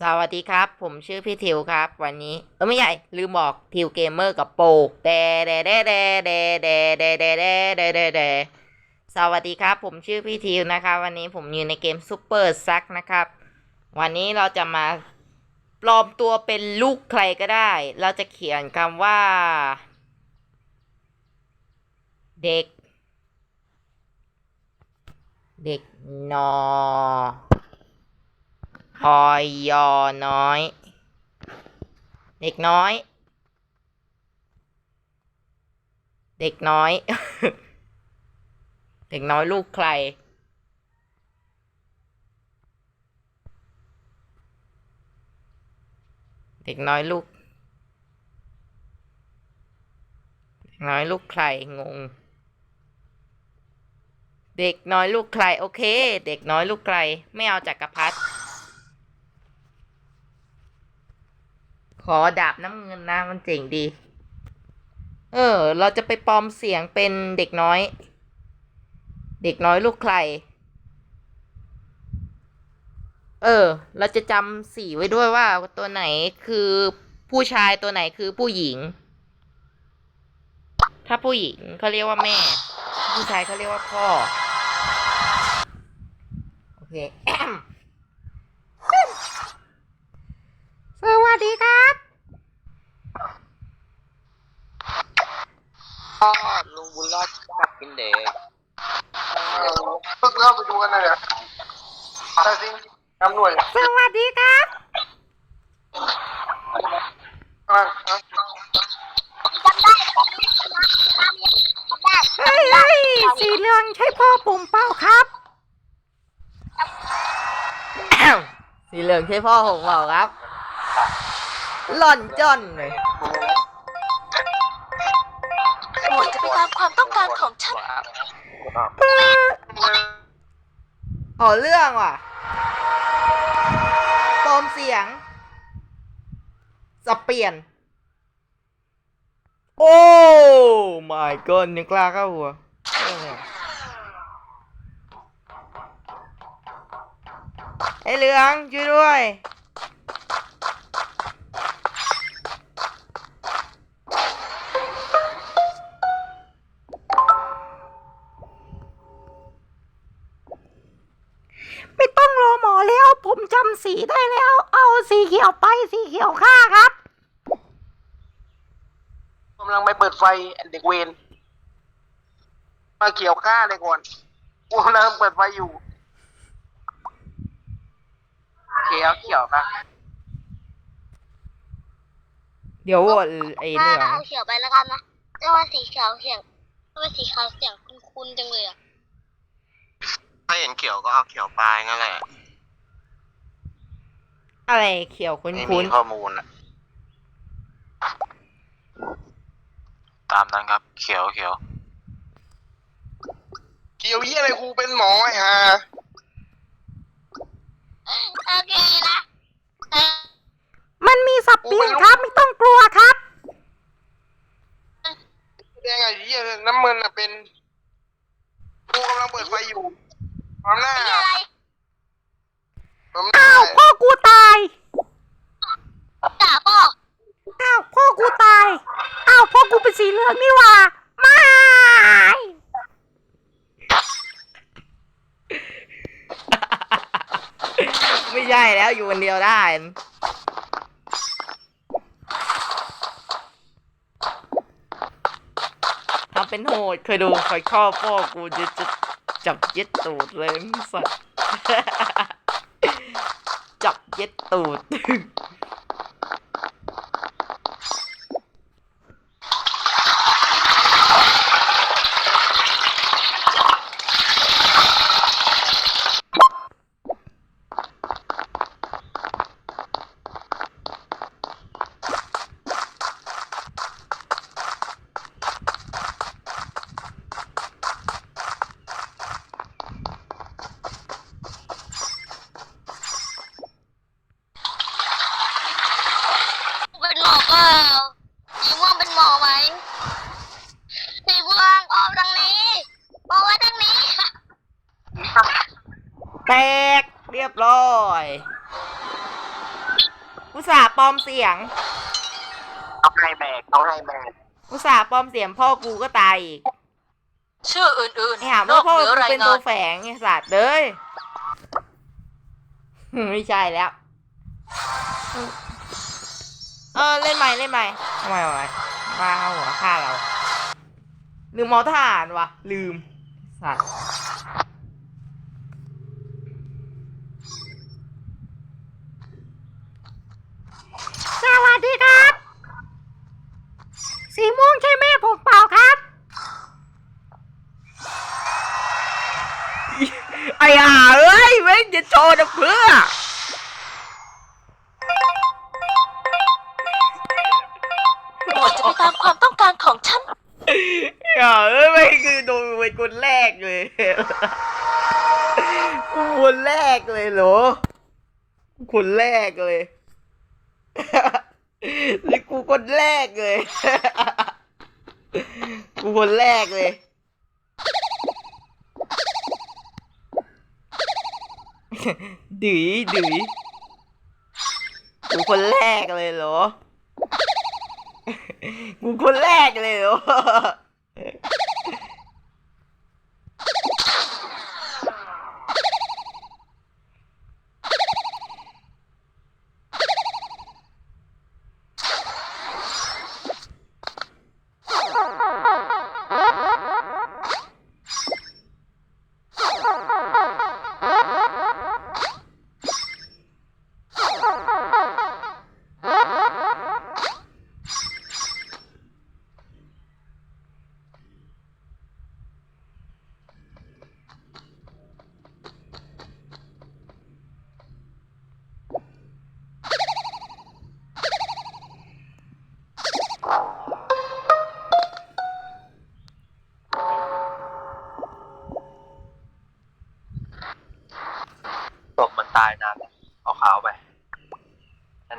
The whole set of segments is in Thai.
สวัสดีครับ ผมชื่อพี่ทิวครับ วันนี้เออไม่ใหญ่ลืมบอกทิวเกมเมอร์กับโปกเดเดเดเดเดเดเดเดเดเดเดเดสวัสดีครับ ผมชื่อพี่ทิวนะครับ วันนี้ผมอยู่ในเกมซูเปอร์ซักนะครับ วันนี้เราจะมาปลอมตัวเป็นลูกใครก็ได้ เราจะเขียนคำว่า เด็ก เด็กนอ พอยยอน้อย เด็กน้อย เด็กน้อย เด็กน้อยลูกใคร เด็กน้อยลูก เด็กน้อยลูกใคร งง เด็กน้อยลูกใคร โอเค เด็กน้อยลูกใคร ไม่เอาจักรพรรดิ ขอดาบน้ำเงินนะมันเจ๋งดี เออ เราจะไปปลอมเสียงเป็นเด็กน้อย เด็กน้อยลูกใคร เออ เราจะจำสีไว้ด้วยว่าตัวไหนคือผู้ชายตัวไหนคือผู้หญิง ถ้าผู้หญิงเขาเรียกว่าแม่ ผู้ชายเขาเรียกว่าพ่อ โอเค ส วัสดีครับก็ลุงบุญรอดจับเป็นเด็กเพิ่งเข้าไปดูกันเลยอะแต่จริงตำรวจสวัสดีครับอะอะเฮ้ยเฮ้ยสีเหลืองใช่พ่อผมเปล่าครับ สีเหลืองใช่พ่อผมเปล่าครับ หล่อนจ้อนเลยโปรดจะไปตามความต้องการของฉันอ๋อเรื่องว่ะปลอมเสียงสับเปลี่ยน โอ้ my god ยังกล้าเข้าหัวเออไอ้เหลืองช่วยด้วย สีได้แล้ว เอาสีเขียวไปสีเขียวฆ่าครับกำลังไปเปิดไฟเด็กเวรมาเกี่ยวข้าเลยก่อนกูกำลังเปิดไฟอยู่เขียวเขียวปะเดี๋ยวโหวตไอ้เหลืองเอาเขียวไปแล้วกันนะแต่ว่าสีเขียวเสียงแต่ว่าสีขาวเสียงคุ้นๆจังเลยอะถ้าเห็นเขียวก็เอาเขียวไปงั้นแหละ อะไรเขียวคุ้นไม่คุ้มีนข้อมูลอะตามนั้นครับ เขียวเขียวเกี่ยวยี่อะไรกูเป็นหมอไอ้ห่าโอเคนะเออมันมีสับเปลี่ยนครับ ไม่ต้องกลัวครับแดงไอ้ยี่น้ำเงินอะเป็นกูกำลังเปิดไฟอยู่พร้อมหน้านี่อะไร พร้อมหน้าอ้าวพ่อกูตายด่าพ่ออ้าวพ่อกูตายอ้าวพ่อกูเป็นสีเหลืองนี่หว่าไม่ไม่ใช่แล้วอยู่คนเดียวได้ทำเป็นโหดเคยดูคอยข้อพ่อกูจะจะจับเย็ดตูดเลยสัสจับเย็ด ตูด เป็นหมอเปล่าสีม่วงเป็นหมอไหมสีม่วงออกทางนี้ออกมาทางนี้ แตกเรียบร้อย อุตส่า ห์ปลอมเสียง เอาให้แบกเอาให้แบกอุตส่าห์ปลอมเสียงพ่อกูก็ตายอีกชื่ออื่นไอ้หาๆนว่าอกพ่อเหนือกูรายเป็นงาตัวนแฝงไอ้สัตว์เลยไม่ใช่แล้ว เออเล่นใหม่เล่นใหม่ทำไมวะมาเอาหัวฆ่าเรา ลืมมอทหารวะลืมสัตว์ สวัสดีครับ สีม่วงใช่แม่ผมเปล่าครับ ไอ้ห่าเอ้ยเว้ยจะโชว์นะเพื่อหมดจะไปตามความต้องการของฉันอย่าเอ้ยไม่คือโดนเป็นคนแรกเลย คนแรกเลยเหรอคนแรกเลย นี่กูคนแรกเลย กูคนแรกเลย ดื้อดื้อกูคนแรกเลยเหรอ กูคนแรกเลยเหรอ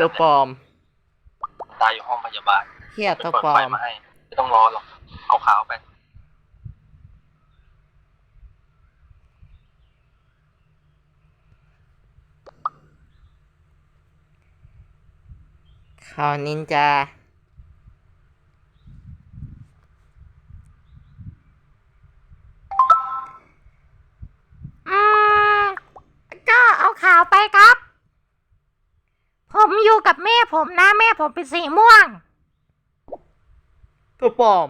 ตัวปลอมมันตายอยู่ห้องพยาบาลเฮียไปตัวเปิดปลอไฟมมาให้ไม่ต้องรอหรอก เอาขาวไปข่าวนินจาอืมก็เอาข่าวไปครับผมอยู่ กับแม่ผมนะ แม่ผมเป็นสีม่วงตัวปลอม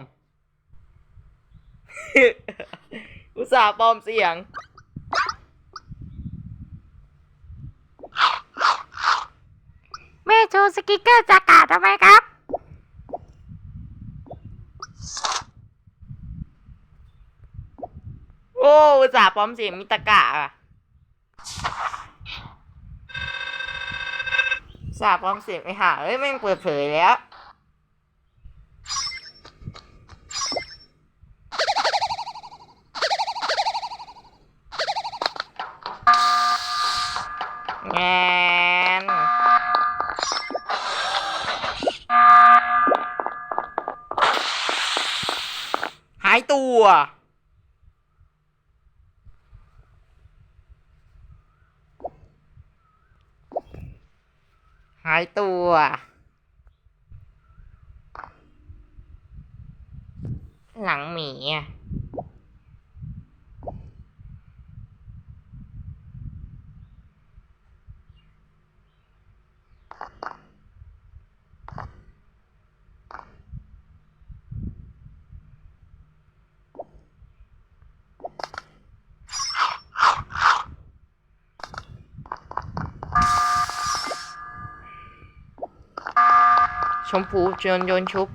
อุตส่าห์ปลอมเสียง แม่โชว์สกิกเกอร์จากาดทำไมครับ โอ้อุตส่าห์ปลอมเสียงมิตะกะอะอุต สาห์ปลอมเสียงไปหาเอ้ยแม่งเปิดเผยแล้วงานหายตัวายตัว หลังหมีอะ ชมพูจนโยนชุบ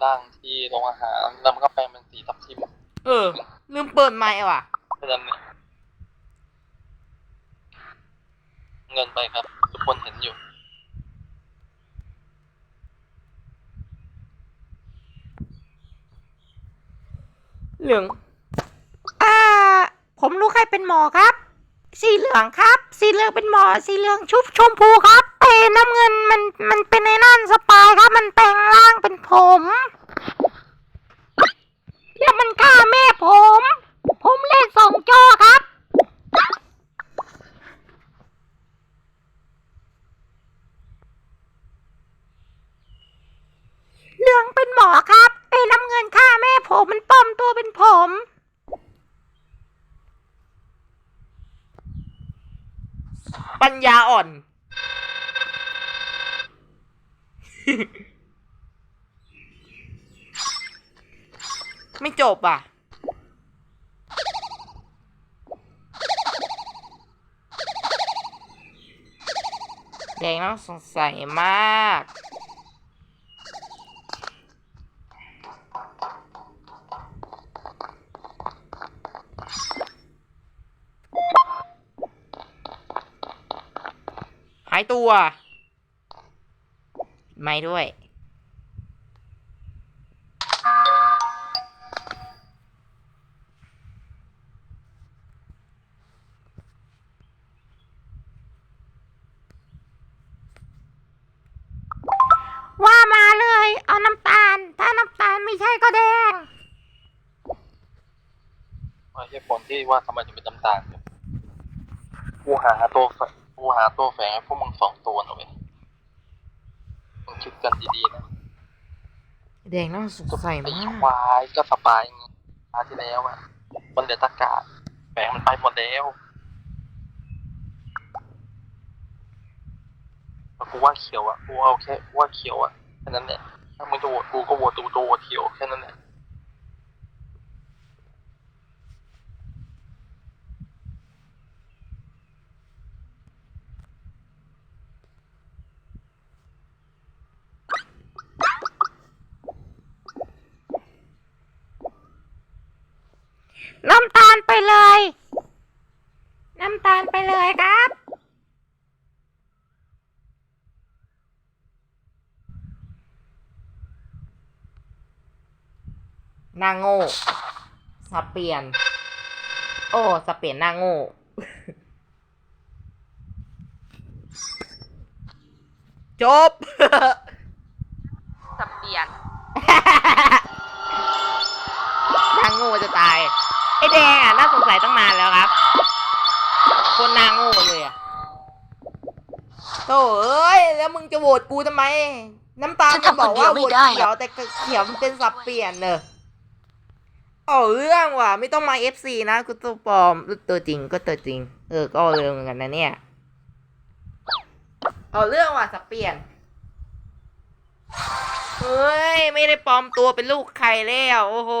นก็มาคืนร่างที่โรงอาหารแล้วมันก็แปลงเป็นสีทับทิมเออ ลืมเปิดไมค์ว่ะแค่นั้นเนี่ยเงินไปครับ ทุกคนเห็นอยู่ เหลือง อ่า ผมรู้ใครเป็นหมอครับ สีเหลืองครับ สีเหลืองเป็นหมอ สีเหลืองชุบชมพูครับเอ้ น้ำเงินมันมันเป็นในนั่นสปายครับ มันแปลงร่างเป็นผม แล้วมันก็าแม่ผม ผมเล่นสองจอครับ เหลืองเป็นหมอครับไอ้น้ำเงินฆ่าแม่ผมมันปลอมตัวเป็นผม ปัญญาอ่อน ไม่จบอะ แดงต้องสงสัยมาก หายตัว ไม่ด้วย ว่าทำไมถึงเป็นน้ำตาลเนี่ยกูหาตัวแฝงกูหาตัวแฝงให้พวกมึงสองตัวนะเว้ยมึงคิดกันดีๆนะแดงต้องสงสัยไอ้มากควายก็สปายไงตาที่แล้วอะมันเหลือตะกาศแฝงมันไปหมดแล้วแต่กูว่าเขียวอะกูเอาแค่ว่าเขียวอะแค่นั้นแหละถ้ามึงจะโหวตกูก็โหวตตูโหวตเขียวแค่นั้นแหละ น้ำตาลไปเลย น้ำตาลไปเลยครับ หน้าโง่สับเปลี่ยน โอ้สับเปลี่ยนหน้าโง่จบ สับเปลี่ยนนางโง่จะตาย ไอแดงอะน่าสงสัยตั้งนานแล้วครับ คนนางโง่เลยอะโธ่เอ้ย แล้วมึงจะโหวตกูทำไม น้ำตาลฉันจะทำบอกว่าคนโหเดีวยวตไม่ได้เขียวแต่เขียวมันเป็นสับเปลี่ยนเนอะ เอาเรื่องว่ะไม่ต้องมา FC นะกูตัวปลอมตัวจริงก็ตัวจริง เออก็เอาเรื่องเหมือนกันนะเนี่ย เอาเรื่องว่ะสับเปลี่ยนเฮ้ย ไม่ได้ปลอมตัวเป็นลูกใครแล้ว โอ้โห